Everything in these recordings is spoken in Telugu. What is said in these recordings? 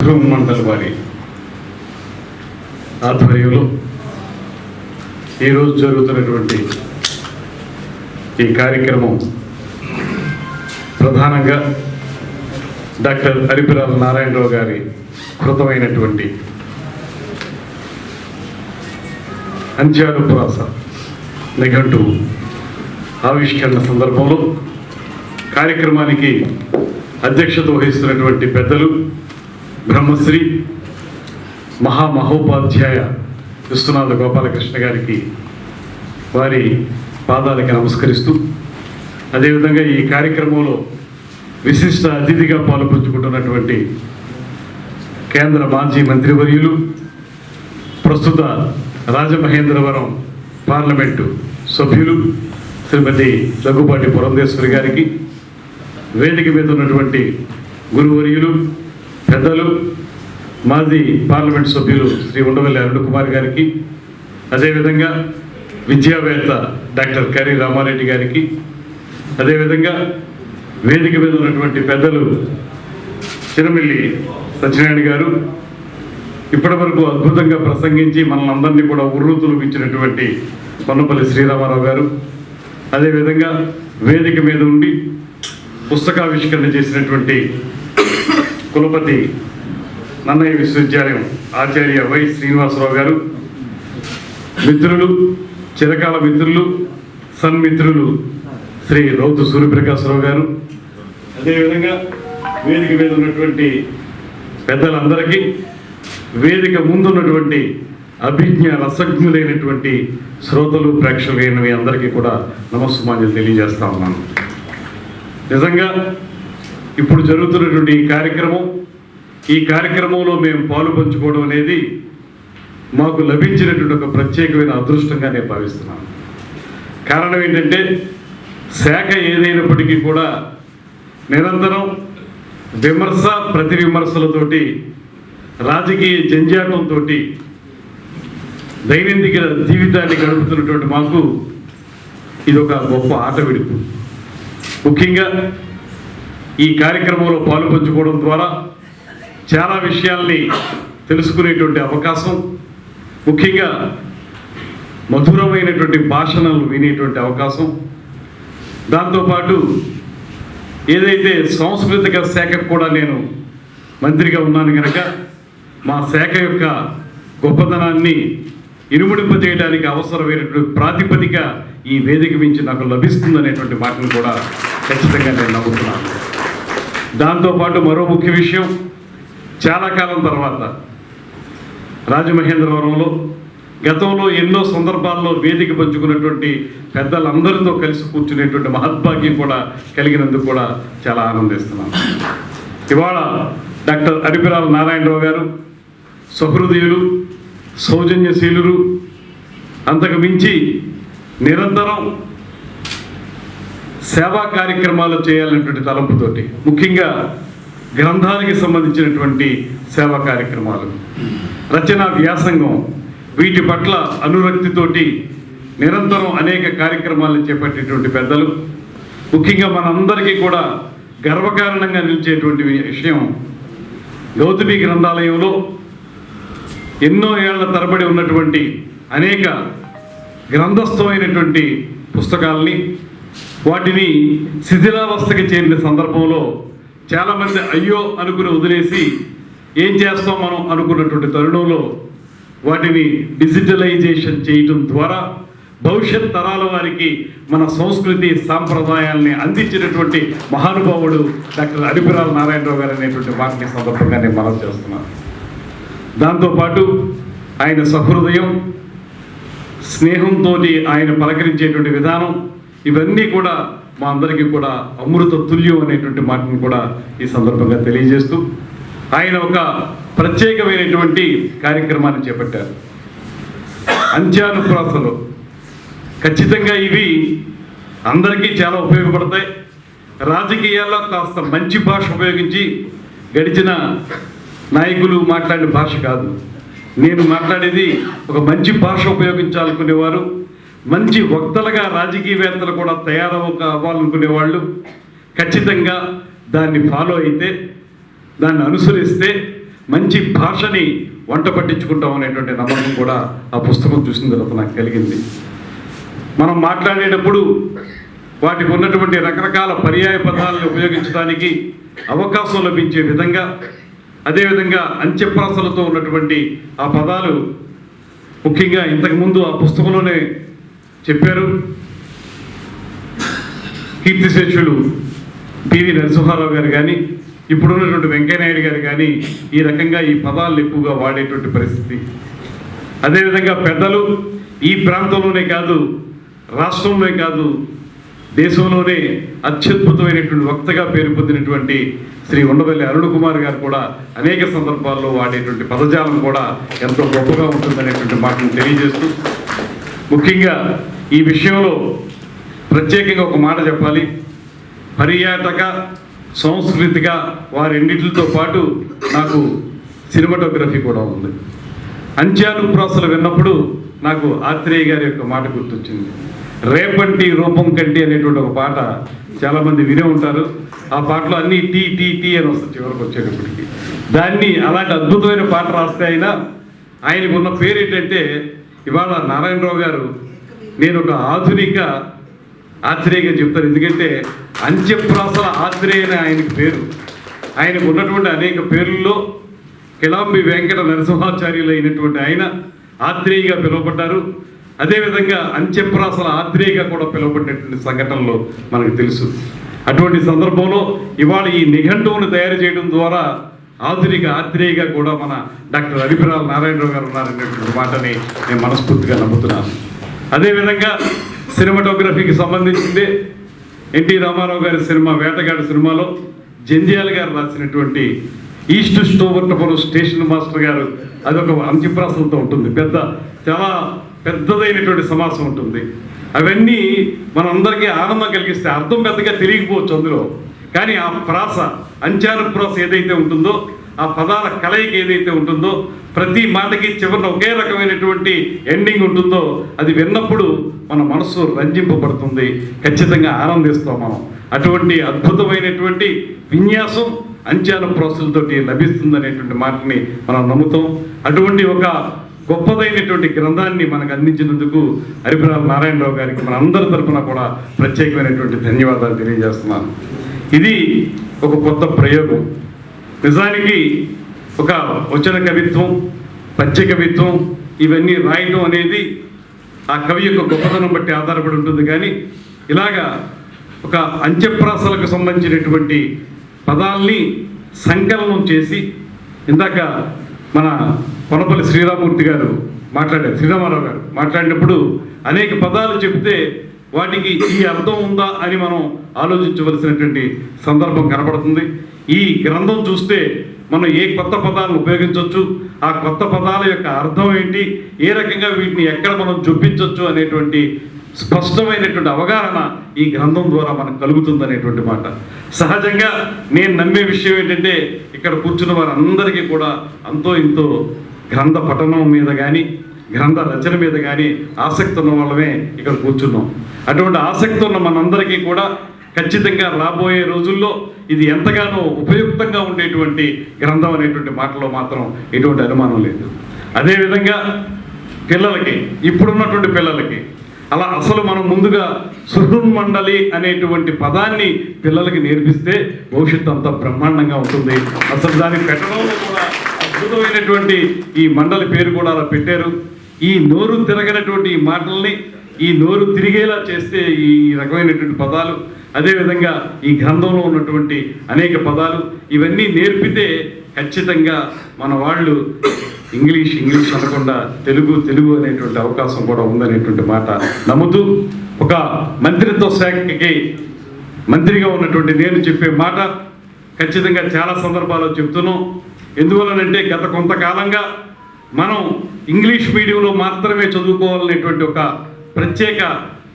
ధ్రువ మండలి వారి ఆధ్వర్యంలో ఈరోజు జరుగుతున్నటువంటి ఈ కార్యక్రమం ప్రధానంగా డాక్టర్ హరిపిరాల నారాయణరావు గారి కృతమైనటువంటి అంత్యానుప్రాస నిఘంటు ఆవిష్కరణ సందర్భంలో కార్యక్రమానికి అధ్యక్షత వహిస్తున్నటువంటి పెద్దలు బ్రహ్మశ్రీ మహామహోపాధ్యాయ విశ్వనాథ గోపాలకృష్ణ గారికి వారి పాదాలకి నమస్కరిస్తూ అదేవిధంగా ఈ కార్యక్రమంలో విశిష్ట అతిథిగా పాల్పంచుకుంటున్నటువంటి కేంద్ర మాజీ మంత్రివర్యులు ప్రస్తుత రాజమహేంద్రవరం పార్లమెంటు సభ్యులు శ్రీమతి దగ్గుపాటి పురంధేశ్వరి గారికి వేదిక మీద ఉన్నటువంటి గురువర్యులు పెద్దలు మాజీ పార్లమెంట్ సభ్యులు శ్రీ ఉండవల్లి అరుణ్ కుమార్ గారికి అదేవిధంగా విద్యావేత్త డాక్టర్ కరీ రామారెడ్డి గారికి అదేవిధంగా వేదిక మీద ఉన్నటువంటి పెద్దలు చిరమిల్లి సత్యనారాయణ గారు ఇప్పటి వరకు అద్భుతంగా ప్రసంగించి మనల్ని అందరినీ కూడా ఉర్రూతులుపించినటువంటి పన్నపల్లి శ్రీరామారావు గారు అదేవిధంగా వేదిక మీద ఉండి పుస్తకావిష్కరణ చేసినటువంటి కులపతి నన్నయ్య విశ్వవిద్యాలయం ఆచార్య వై శ్రీనివాసరావు గారు. మిత్రులు చిరకాల మిత్రులు సన్మిత్రులు శ్రీ రౌతు సూర్యప్రకాశరావు గారు. అదేవిధంగా వేదిక మీద ఉన్నటువంటి పెద్దలందరికీ వేదిక ముందున్నటువంటి అభిజ్ఞ రసజ్ఞులైనటువంటి శ్రోతలు ప్రేక్షకులైన మీ అందరికీ కూడా నమస్సుమాన్యులు తెలియజేస్తా ఉన్నాను. నిజంగా ఇప్పుడు జరుగుతున్నటువంటి ఈ కార్యక్రమం ఈ కార్యక్రమంలో మేము పాలు పంచుకోవడం అనేది మాకు లభించినటువంటి ఒక ప్రత్యేకమైన అదృష్టంగా నేను భావిస్తున్నాను. కారణం ఏంటంటే శాఖ ఏదైనప్పటికీ కూడా నిరంతరం విమర్శ ప్రతి విమర్శలతోటి రాజకీయ జంజాటంతో దైనందిక జీవితాన్ని గడుపుతున్నటువంటి మాకు ఇది ఒక గొప్ప ఆట విడుపు. ముఖ్యంగా ఈ కార్యక్రమంలో పాలుపంచుకోవడం ద్వారా చాలా విషయాల్ని తెలుసుకునేటువంటి అవకాశం ముఖ్యంగా మధురమైనటువంటి భాషణలు వినేటువంటి అవకాశం. దాంతోపాటు ఏదైతే సాంస్కృతిక శాఖకు కూడా నేను మంత్రిగా ఉన్నాను కనుక మా శాఖ యొక్క గొప్పతనాన్ని ఇనుముడింపజేయడానికి అవసరమైనటువంటి ప్రాతిపదిక ఈ వేదిక మించి నాకు లభిస్తుందనేటువంటి మాటను కూడా ఖచ్చితంగా నేను నమ్ముతున్నాను. దాంతోపాటు మరో ముఖ్య విషయం చాలా కాలం తర్వాత రాజమహేంద్రవరంలో గతంలో ఎన్నో సందర్భాల్లో వేదిక పంచుకున్నటువంటి పెద్దలందరితో కలిసి కూర్చునేటువంటి మహద్భాగ్యం కూడా కలిగినందుకు కూడా చాలా ఆనందిస్తున్నాను. ఇవాళ డాక్టర్ అడిపిరాల నారాయణరావు గారు సహృదయులు సౌజన్యశీలురు అంతకు మించి నిరంతరం సేవా కార్యక్రమాలు చేయాలనేటువంటి తలంపుతోటి ముఖ్యంగా గ్రంథానికి సంబంధించినటువంటి సేవా కార్యక్రమాలు. రచన వ్యాసంగం వీటి పట్ల అనురక్తితోటి నిరంతరం అనేక కార్యక్రమాలను చేపట్టేటువంటి పెద్దలు. ముఖ్యంగా మనందరికీ కూడా గర్వకారణంగా నిలిచేటువంటి విషయం గౌతమి గ్రంథాలయంలో ఎన్నో ఏళ్ళ తరబడి ఉన్నటువంటి అనేక గ్రంథస్థమైనటువంటి పుస్తకాలని వాటిని శిథిలావస్థకి చేరిన సందర్భంలో చాలామంది అయ్యో అనుకుని వదిలేసి ఏం చేస్తాం మనం అనుకున్నటువంటి తరుణంలో వాటిని డిజిటలైజేషన్ చేయటం ద్వారా భవిష్యత్ తరాల వారికి మన సంస్కృతి సాంప్రదాయాల్ని అందించినటువంటి మహానుభావుడు డాక్టర్ అడిపిరాల నారాయణరావు గారు అనేటువంటి వాటిని సందర్భంగా నేను మనం చేస్తున్నాను. దాంతోపాటు ఆయన సహృదయం స్నేహంతో ఆయన పలకరించేటువంటి విధానం ఇవన్నీ కూడా మా అందరికీ కూడా అమృత తుల్యం అనేటువంటి మాటను కూడా ఈ సందర్భంగా తెలియజేస్తూ ఆయన ఒక ప్రత్యేకమైనటువంటి కార్యక్రమాన్ని చేపట్టారు. అంత్యానుప్రాసలు ఖచ్చితంగా ఇవి అందరికీ చాలా ఉపయోగపడతాయి. రాజకీయాల్లో కాస్త మంచి భాష ఉపయోగించి గడిచిన నాయకులు మాట్లాడే భాష కాదు. నేను మాట్లాడేది ఒక మంచి భాష ఉపయోగించాలనుకునేవారు మంచి వక్తలుగా రాజకీయవేత్తలు కూడా తయారవ అవ్వాలనుకునే వాళ్ళు ఖచ్చితంగా దాన్ని ఫాలో అయితే దాన్ని అనుసరిస్తే మంచి భాషని వంట పట్టించుకుంటాం అనేటువంటి నమ్మకం కూడా ఆ పుస్తకం చూసిన తర్వాత నాకు కలిగింది. మనం మాట్లాడేటప్పుడు వాటికి ఉన్నటువంటి రకరకాల పర్యాయ పదాలను ఉపయోగించడానికి అవకాశం లభించే విధంగా అదేవిధంగా అంత్యప్రాసలతో ఉన్నటువంటి ఆ పదాలు ముఖ్యంగా ఇంతకుముందు ఆ పుస్తకంలోనే చెప్పారు. కీర్తిశేషులు పివి నరసింహారావు గారు కానీ ఇప్పుడున్నటువంటి వెంకయ్యనాయుడు గారు కానీ ఈ రకంగా ఈ పదాలు ఎక్కువగా వాడేటువంటి పరిస్థితి. అదేవిధంగా పెద్దలు ఈ ప్రాంతంలోనే కాదు రాష్ట్రంలోనే కాదు దేశంలోనే అత్యద్భుతమైనటువంటి వక్తగా పేరు పొందినటువంటి శ్రీ ఉండవల్లి అరుణ్ కుమార్ గారు కూడా అనేక సందర్భాల్లో వాడేటువంటి పదజాలం కూడా ఎంతో గొప్పగా ఉంటుందనేటువంటి మాటను తెలియజేస్తూ ముఖ్యంగా ఈ విషయంలో ప్రత్యేకంగా ఒక మాట చెప్పాలి. పర్యాటక సాంస్కృతిక వారెన్నిటితో పాటు నాకు సినిమాటోగ్రఫీ కూడా ఉంది. అంత్యానుప్రాసలు విన్నప్పుడు నాకు ఆత్రేయ గారి యొక్క మాట గుర్తొచ్చింది. రేపంటి రూపం కంటి అనేటువంటి ఒక పాట చాలామంది వినే ఉంటారు. ఆ పాటలో అన్ని టీ టీ టీ అని వస్తుంది చివరికి వచ్చేటప్పటికి. దాన్ని అలాంటి అద్భుతమైన పాట రాస్తే అయినా ఆయనకున్న పేరు ఏంటంటే ఇవాళ నారాయణరావు గారు నేను ఒక ఆధునిక ఆత్రేయగా చెప్తాను. ఎందుకంటే అంత్యప్రాసల ఆత్రేయ అని ఆయనకి పేరు. ఆయనకు ఉన్నటువంటి అనేక పేర్లలో కిలాంబి వెంకట నరసింహాచార్యులు అయినటువంటి ఆయన ఆత్రేయగా పిలువబడ్డారు. అదేవిధంగా అంత్యప్రాసల ఆత్రేయగా కూడా పిలువబడినటువంటి సంఘటనలు మనకు తెలుసు. అటువంటి సందర్భంలో ఇవాళ ఈ నిఘంటువును తయారు చేయడం ద్వారా ఆధునిక ఆత్రేయగా కూడా మన డాక్టర్ అరిపిరాల నారాయణరావు గారు ఉన్నారనేటువంటి మాటని నేను మనస్ఫూర్తిగా నమ్ముతున్నాను. అదేవిధంగా సినిమాటోగ్రఫీకి సంబంధించిందే ఎన్టీ రామారావు గారి సినిమా వేటగాడి సినిమాలో జంధ్యాల గారు రాసినటువంటి ఈస్ట్ స్టోవర్టపురం స్టేషన్ మాస్టర్ గారు అదొక అంత్యప్రాసంతో ఉంటుంది. పెద్ద చాలా పెద్దదైనటువంటి సమాసం ఉంటుంది. అవన్నీ మనందరికీ ఆనందం కలిగిస్తే అర్థం పెద్దగా తెలియకపోవచ్చు అందులో. కానీ ఆ ప్రాస అంచార ప్రాస ఏదైతే ఉంటుందో ఆ పదాల కలయిక ఏదైతే ఉంటుందో ప్రతి మాటకి చివరిన ఒకే రకమైనటువంటి ఎండింగ్ ఉంటుందో అది విన్నప్పుడు మన మనసు రంజింపబడుతుంది. ఖచ్చితంగా ఆనందిస్తాం మనం. అటువంటి అద్భుతమైనటువంటి విన్యాసం అంచాన ప్రాసలతోటి లభిస్తుందనేటువంటి మాటని మనం నమ్ముతాం. అటువంటి ఒక గొప్పదైనటువంటి గ్రంథాన్ని మనకు అందించినందుకు హరిప్రాల నారాయణరావు గారికి మన అందరి తరఫున కూడా ప్రత్యేకమైనటువంటి ధన్యవాదాలు తెలియజేస్తున్నాను. ఇది ఒక కొత్త ప్రయోగం. నిజానికి ఒక వచన కవిత్వం పద్య కవిత్వం ఇవన్నీ రాయటం అనేది ఆ కవి యొక్క గొప్పతనం బట్టి ఆధారపడి ఉంటుంది. కానీ ఇలాగా ఒక అంత్యప్రాసలకు సంబంధించినటువంటి పదాల్ని సంకలనం చేసి ఇందాక మన కొనపల్లి శ్రీరామూర్తి గారు మాట్లాడారు శ్రీరామారావు గారు మాట్లాడినప్పుడు అనేక పదాలు చెప్తే వాటికి ఈ అర్థం ఉందా అని మనం ఆలోచించవలసినటువంటి సందర్భం కనపడుతుంది ఈ గ్రంథం చూస్తే మనం ఏ కొత్త పదాలను ఉపయోగించవచ్చు ఆ కొత్త పదాల యొక్క అర్థం ఏంటి? ఏ రకంగా వీటిని ఎక్కడ మనం చూపించవచ్చు అనేటువంటి స్పష్టమైనటువంటి అవగాహన ఈ గ్రంథం ద్వారా మనకు కలుగుతుంది అనేటువంటి మాట. సహజంగా నేను నమ్మే విషయం ఏంటంటే ఇక్కడ కూర్చున్న వారందరికీ కూడా అంతో ఇంతో గ్రంథ పఠనం మీద కానీ గ్రంథ రచన మీద కానీ ఆసక్తి ఉన్న వాళ్ళమే ఇక్కడ కూర్చున్నాం. అటువంటి ఆసక్తి ఉన్న మనందరికీ కూడా ఖచ్చితంగా రాబోయే రోజుల్లో ఇది ఎంతగానో ఉపయుక్తంగా ఉండేటువంటి గ్రంథం అనేటువంటి మాటలో మాత్రం ఎటువంటి అనుమానం లేదు. అదేవిధంగా పిల్లలకి ఇప్పుడున్నటువంటి పిల్లలకి అలా అసలు మనం ముందుగా సుహృన్మండలి అనేటువంటి పదాన్ని పిల్లలకి నేర్పిస్తే భవిష్యత్తు అంతా బ్రహ్మాండంగా ఉంటుంది. అసలు దాన్ని పెట్టడంలో కూడా అద్భుతమైనటువంటి ఈ మండలి పేరు కూడా అలా పెట్టారు. ఈ నోరు తిరగనటువంటి ఈ మాటల్ని ఈ నోరు తిరిగేలా చేస్తే ఈ రకమైనటువంటి పదాలు అదేవిధంగా ఈ గ్రంథంలో ఉన్నటువంటి అనేక పదాలు ఇవన్నీ నేర్పితే ఖచ్చితంగా మన వాళ్ళు ఇంగ్లీష్ ఇంగ్లీష్ అనకుండా తెలుగు తెలుగు అనేటువంటి అవకాశం కూడా ఉందనేటువంటి మాట నమ్ముతూ ఒక మంత్రిత్వ శాఖకి మంత్రిగా ఉన్నటువంటి నేను చెప్పే మాట ఖచ్చితంగా చాలా సందర్భాల్లో చెప్తున్నాం ఎందువలనంటే గత కొంతకాలంగా మనం ఇంగ్లీష్ మీడియంలో మాత్రమే చదువుకోవాలనేటువంటి ఒక ప్రత్యేక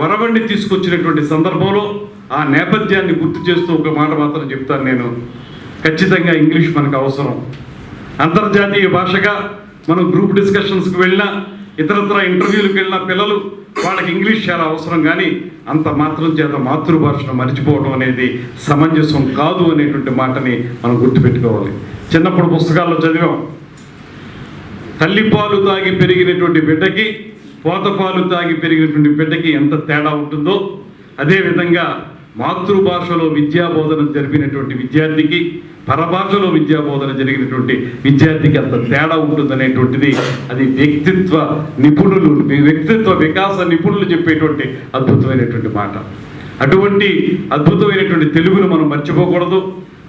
వరవండి తీసుకొచ్చినటువంటి సందర్భంలో ఆ నేపథ్యాన్ని గుర్తు చేస్తూ ఒక మాట మాత్రం చెప్తాను నేను. ఖచ్చితంగా ఇంగ్లీష్ మనకు అవసరం. అంతర్జాతీయ భాషగా మనం గ్రూప్ డిస్కషన్స్కి వెళ్ళినా ఇతరత్ర ఇంటర్వ్యూలకు వెళ్ళిన పిల్లలు వాళ్ళకి ఇంగ్లీష్ చాలా అవసరం కానీ అంత మాత్రం చేత మాతృభాషను మర్చిపోవడం అనేది సమంజసం కాదు అనేటువంటి మాటని మనం గుర్తుపెట్టుకోవాలి. చిన్నప్పుడు పుస్తకాల్లో చదివాం తల్లిపాలు తాగి పెరిగినటువంటి బిడ్డకి పోతపాలు తాగి పెరిగినటువంటి బిడ్డకి ఎంత తేడా ఉంటుందో అదేవిధంగా మాతృభాషలో విద్యాబోధన జరిపినటువంటి విద్యార్థికి పరభాషలో విద్యాబోధన జరిగినటువంటి విద్యార్థికి అంత తేడా ఉంటుందనేటువంటిది అది వ్యక్తిత్వ నిపుణులు వ్యక్తిత్వ వికాస నిపుణులు చెప్పేటువంటి అద్భుతమైనటువంటి మాట. అటువంటి అద్భుతమైనటువంటి తెలుగును మనం మర్చిపోకూడదు.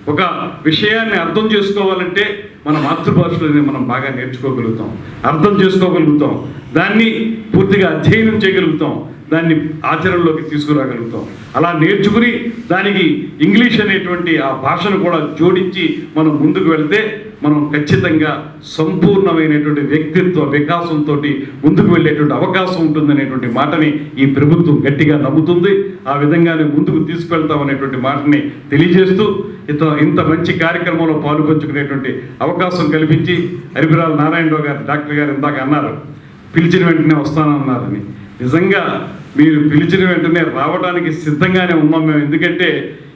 ఒక విషయాన్ని అర్థం చేసుకోవాలంటే మన మాతృభాషలోనే మనం బాగా నేర్చుకోగలుగుతాం అర్థం చేసుకోగలుగుతాం దాన్ని పూర్తిగా అధ్యయనం చేయగలుగుతాం దాన్ని ఆచరణలోకి తీసుకురాగలుగుతాం. అలా నేర్చుకుని దానికి ఇంగ్లీష్ అనేటువంటి ఆ భాషను కూడా జోడించి మనం ముందుకు వెళ్తే మనం ఖచ్చితంగా సంపూర్ణమైనటువంటి వ్యక్తిత్వ వికాసంతో ముందుకు వెళ్ళేటువంటి అవకాశం ఉంటుందనేటువంటి మాటని ఈ ప్రభుత్వం గట్టిగా నమ్ముతుంది. ఆ విధంగానే ముందుకు తీసుకెళ్తామనేటువంటి మాటని తెలియజేస్తూ ఇంత ఇంత మంచి కార్యక్రమంలో పాలు అవకాశం అవకాశం కల్పించి హరిబిరాల నారాయణరావు గారు డాక్టర్ గారు ఇందాక అన్నారు పిలిచిన వెంటనే వస్తానన్నారని. నిజంగా మీరు పిలిచిన వెంటనే రావడానికి సిద్ధంగానే ఉన్నాం మేము. ఎందుకంటే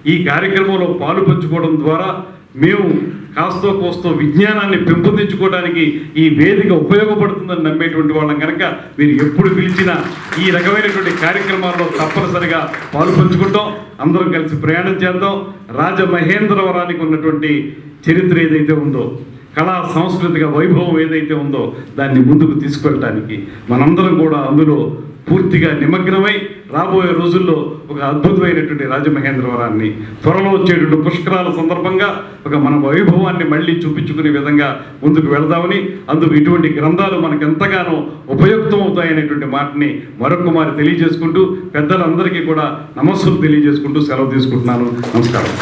ఈ కార్యక్రమంలో పాలు పంచుకోవడం ద్వారా మేము కాస్తో కోస్తో విజ్ఞానాన్ని పెంపొందించుకోవడానికి ఈ వేదిక ఉపయోగపడుతుందని నమ్మేటువంటి వాళ్ళం కనుక మీరు ఎప్పుడు పిలిచినా ఈ రకమైనటువంటి కార్యక్రమాల్లో తప్పనిసరిగా పాలు పంచుకుంటాం. అందరం కలిసి ప్రయాణం చేద్దాం. రాజమహేంద్రవరానికి ఉన్నటువంటి చరిత్ర ఏదైతే ఉందో కళా సాంస్కృతిక వైభవం ఏదైతే ఉందో దాన్ని ముందుకు తీసుకెళ్ళటానికి మనందరం కూడా అందులో పూర్తిగా నిమగ్నమై రాబోయే రోజుల్లో ఒక అద్భుతమైనటువంటి రాజమహేంద్రవరాన్ని త్వరలో వచ్చేటువంటి పుష్కరాల సందర్భంగా ఒక మన వైభవాన్ని మళ్ళీ చూపించుకునే విధంగా ముందుకు వెళదామని అందుకు ఇటువంటి గ్రంథాలు మనకు ఎంతగానో ఉపయుక్తం అవుతాయనేటువంటి మాటని మరొక మారి తెలియజేసుకుంటూ పెద్దలందరికీ కూడా నమస్సులు తెలియజేసుకుంటూ సెలవు తీసుకుంటున్నాను. నమస్కారం.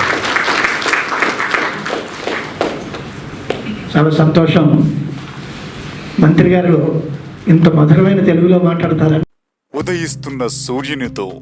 చాలా సంతోషం. మంత్రి గారు ఇంత మధురమైన తెలుగులో మాట్లాడతారని. ఉదయిస్తున్న సూర్యునితో